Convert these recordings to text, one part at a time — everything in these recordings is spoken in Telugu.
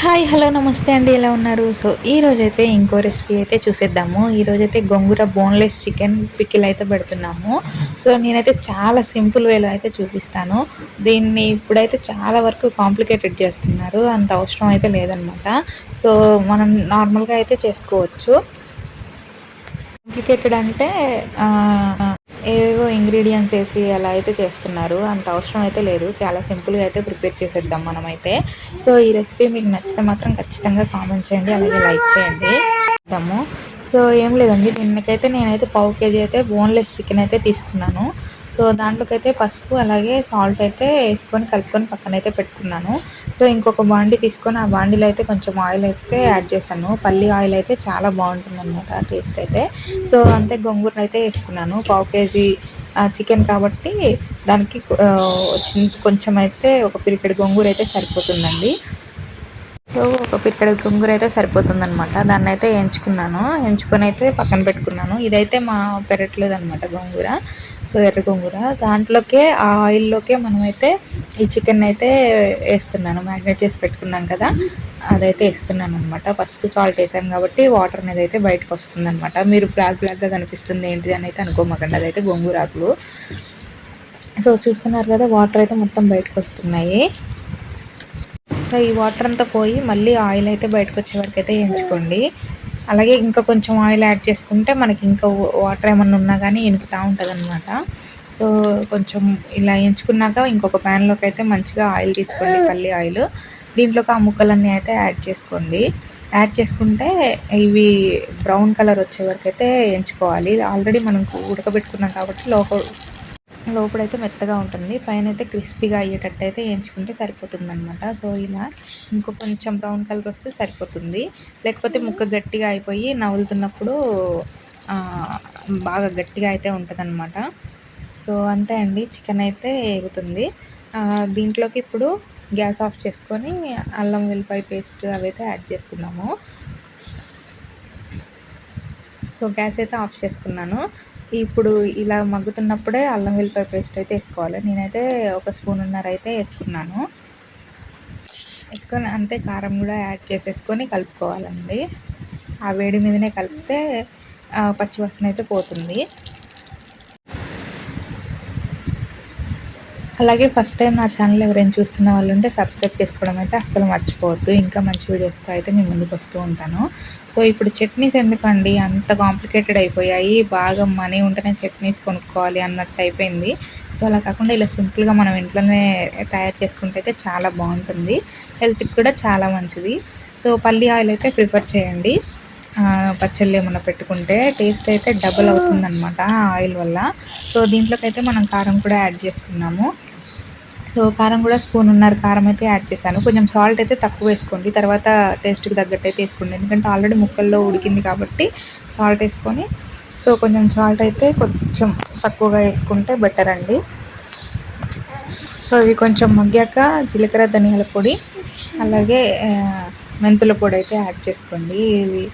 హాయ్ హలో నమస్తే అండి. ఎలా ఉన్నారు? సో ఈ రోజైతే ఇంకో రెసిపీ అయితే చూసేద్దాము. ఈరోజైతే గొంగూర బోన్లెస్ చికెన్ పికిల్ అయితే పెడుతున్నాము. సో నేనైతే చాలా సింపుల్ వేలో అయితే చూపిస్తాను. దీన్ని ఇప్పుడైతే చాలా వరకు కాంప్లికేటెడ్ చేస్తున్నారు. అంత అవసరం అయితే లేదనమాట. సో మనం నార్మల్గా అయితే చేసుకోవచ్చు. కాంప్లికేటెడ్ అంటే ఏవేవో ఇంగ్రీడియంట్స్ వేసి అలా అయితే చేస్తున్నారు. అంత అవసరం అయితే లేదు. చాలా సింపుల్గా అయితే ప్రిపేర్ చేసేద్దాం మనమైతే. సో ఈ రెసిపీ మీకు నచ్చితే మాత్రం ఖచ్చితంగా కామెంట్ చేయండి. అలాగే లైక్ చేయండి. ఇద్దాము సో ఏం లేదండి. దీనికైతే నేనైతే పావు కేజీ అయితే బోన్లెస్ చికెన్ అయితే తీసుకున్నాను. సో దాంట్లోకైతే పసుపు అలాగే సాల్ట్ అయితే వేసుకొని కలుపుకొని పక్కన అయితే పెట్టుకున్నాను. సో ఇంకొక బాండి తీసుకొని ఆ బాండీలో అయితే కొంచెం ఆయిల్ అయితే యాడ్ చేశాను. పల్లి ఆయిల్ అయితే చాలా బాగుంటుంది అనమాట టేస్ట్ అయితే. సో అంతే గొంగూర అయితే వేసుకున్నాను. పావు కేజీ చికెన్ కాబట్టి దానికి కొంచెం అయితే ఒక పిరికెడు గొంగూర అయితే సరిపోతుందండి. సో ఒక పిక్కడ గొంగూర అయితే సరిపోతుందనమాట దాన్ని అయితే ఎంచుకున్నాను. ఎంచుకొని అయితే పక్కన పెట్టుకున్నాను. ఇదైతే మా పెరట్లేదు అనమాట గొంగూర. సో ఎర్ర గొంగూర. దాంట్లోకే ఆ ఆయిల్లోకే మనమైతే ఈ చికెన్ అయితే వేస్తున్నాను. మ్యాగ్నేట్ చేసి పెట్టుకున్నాం కదా అదైతే వేస్తున్నాను అనమాట పసుపు సాల్ట్ వేసాను కాబట్టి వాటర్ అనేది అయితే బయటకు వస్తుంది అనమాట మీరు బ్లాక్ బ్లాక్గా కనిపిస్తుంది ఏంటిది అని అయితే అనుకోమాకండి. అదైతే గొంగూర ఆకులు. సో చూస్తున్నారు కదా వాటర్ అయితే మొత్తం బయటకు వస్తున్నాయి. సో ఈ వాటర్ అంతా పోయి మళ్ళీ ఆయిల్ అయితే బయటకు వచ్చే వరకు అయితే ఎంచుకోండి అలాగే ఇంకా కొంచెం ఆయిల్ యాడ్ చేసుకుంటే మనకి ఇంకా వాటర్ ఏమన్నా ఉన్నా కానీ ఎనుకుతూ ఉంటుంది అనమాట సో కొంచెం ఇలా ఎంచుకున్నాక ఇంకొక ప్యాన్లోకి అయితే మంచిగా ఆయిల్ తీసుకోండి పల్లి ఆయిల్. దీంట్లోకి ఆ ముక్కలన్నీ అయితే యాడ్ చేసుకోండి. యాడ్ చేసుకుంటే ఇవి బ్రౌన్ కలర్ వచ్చే వరకు అయితే ఎంచుకోవాలి ఆల్రెడీ మనం ఉడకబెట్టుకున్నాం కాబట్టి లోపల లోపలైతే మెత్తగా ఉంటుంది. పైన అయితే క్రిస్పీగా అయ్యేటట్టు అయితే వేయించుకుంటే సరిపోతుంది అనమాట సో ఇలా ఇంకో కొంచెం బ్రౌన్ కలర్ వస్తే సరిపోతుంది. లేకపోతే ముక్క గట్టిగా అయిపోయి నవ్వులుతున్నప్పుడు బాగా గట్టిగా అయితే ఉంటుంది అనమాట సో అంతే అండి. చికెన్ అయితే ఎగుతుంది దీంట్లోకి ఇప్పుడు గ్యాస్ ఆఫ్ చేసుకొని అల్లం వెల్లిపాయ పేస్ట్ అవి అయితే యాడ్ చేసుకుందాము. సో గ్యాస్ అయితే ఆఫ్ చేసుకున్నాను. ఇప్పుడు ఇలా మగ్గుతున్నప్పుడే అల్లం వెల్లిపాయ పేస్ట్ అయితే వేసుకోవాలి. నేనైతే ఒక స్పూన్ ఉన్నర అయితే వేసుకున్నాను. వేసుకొని అంతే కారం కూడా యాడ్ చేసేసుకొని కలుపుకోవాలండి. ఆ వేడి మీదనే కలిపితే పచ్చివాసన అయితే పోతుంది. అలాగే ఫస్ట్ టైం నా ఛానల్ ఎవరైనా చూస్తున్న వాళ్ళు ఉంటే సబ్స్క్రైబ్ చేసుకోవడం అయితే అస్సలు మర్చిపోవద్దు. ఇంకా మంచి వీడియోస్తో అయితే మేము ముందుకు వస్తూ ఉంటాను. సో ఇప్పుడు చట్నీస్ ఎందుకండి? అంత కాంప్లికేటెడ్ అయిపోయాయి. బాగా మనీ ఉంటేనే చట్నీస్ కొనుక్కోవాలి అన్నట్టు అయిపోయింది. సో అలా కాకుండా ఇలా సింపుల్గా మనం ఇంట్లోనే తయారు చేసుకుంటే అయితే చాలా బాగుంటుంది. హెల్త్కి కూడా చాలా మంచిది. సో పల్లి ఆయిల్ అయితే ప్రిఫర్ చేయండి. పచ్చళ్ళు ఏమన్నా పెట్టుకుంటే టేస్ట్ అయితే డబుల్ అవుతుందన్నమాట ఆయిల్ వల్ల. సో దీంట్లోకి అయితే మనం కారం కూడా యాడ్ చేస్తున్నాము. సో కారం కూడా స్పూన్ ఉన్నారు. కారం అయితే యాడ్ చేశాను. కొంచెం సాల్ట్ అయితే తక్కువ వేసుకోండి. తర్వాత టేస్ట్కి తగ్గట్టు అయితే వేసుకోండి. ఎందుకంటే ఆల్రెడీ ముక్కల్లో ఉడికింది కాబట్టి సాల్ట్ వేసుకొని సో కొంచెం సాల్ట్ అయితే కొంచెం తక్కువగా వేసుకుంటే బెటర్ అండి. సో ఇవి కొంచెం మగ్గాక జీలకర్ర ధనియాల పొడి అలాగే మెంతుల పొడి అయితే యాడ్ చేసుకోండి. ఇది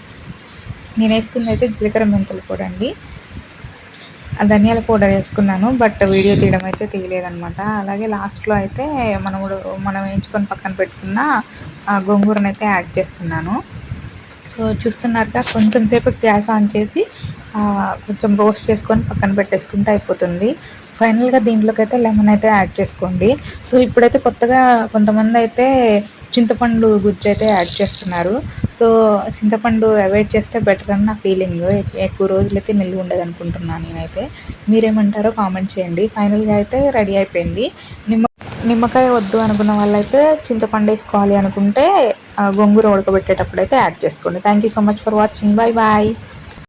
నేను వేసుకుంది అయితే జీలకర్ర మెంతుల పొడి అండి. ధనియాల పౌడర్ వేసుకున్నాను బట్ వీడియో తీయడం అయితే తీయలేదనమాట అలాగే లాస్ట్లో అయితే మనం మనం వేయించుకొని పక్కన పెట్టుకున్న గోంగూరను అయితే యాడ్ చేస్తున్నాను. సో చూస్తున్నారుగా కొంచెం సేపు గ్యాస్ ఆన్ చేసి కొంచెం రోస్ట్ చేసుకొని పక్కన పెట్టేసుకుంటే అయిపోతుంది. ఫైనల్గా దీంట్లోకి అయితే లెమన్ అయితే యాడ్ చేసుకోండి. సో ఇప్పుడైతే కొత్తగా కొంతమంది అయితే చింతపండు గుజ్జు అయితే యాడ్ చేస్తున్నారు. సో చింతపండు అవాయిడ్ చేస్తే బెటర్ అని నా ఫీలింగ్. ఎక్కువ రోజులైతే నిల్వ ఉండదు అనుకుంటున్నాను నేనైతే. మీరేమంటారో కామెంట్ చేయండి. ఫైనల్గా అయితే రెడీ అయిపోయింది. నిమ్మ నిమ్మకాయ వద్దు అనుకున్న వాళ్ళైతే చింతపండు వేసుకోవాలి అనుకుంటే గొంగూర ఉడకబెట్టేటప్పుడు అయితే యాడ్ చేసుకోండి. Thank you so much for watching bye bye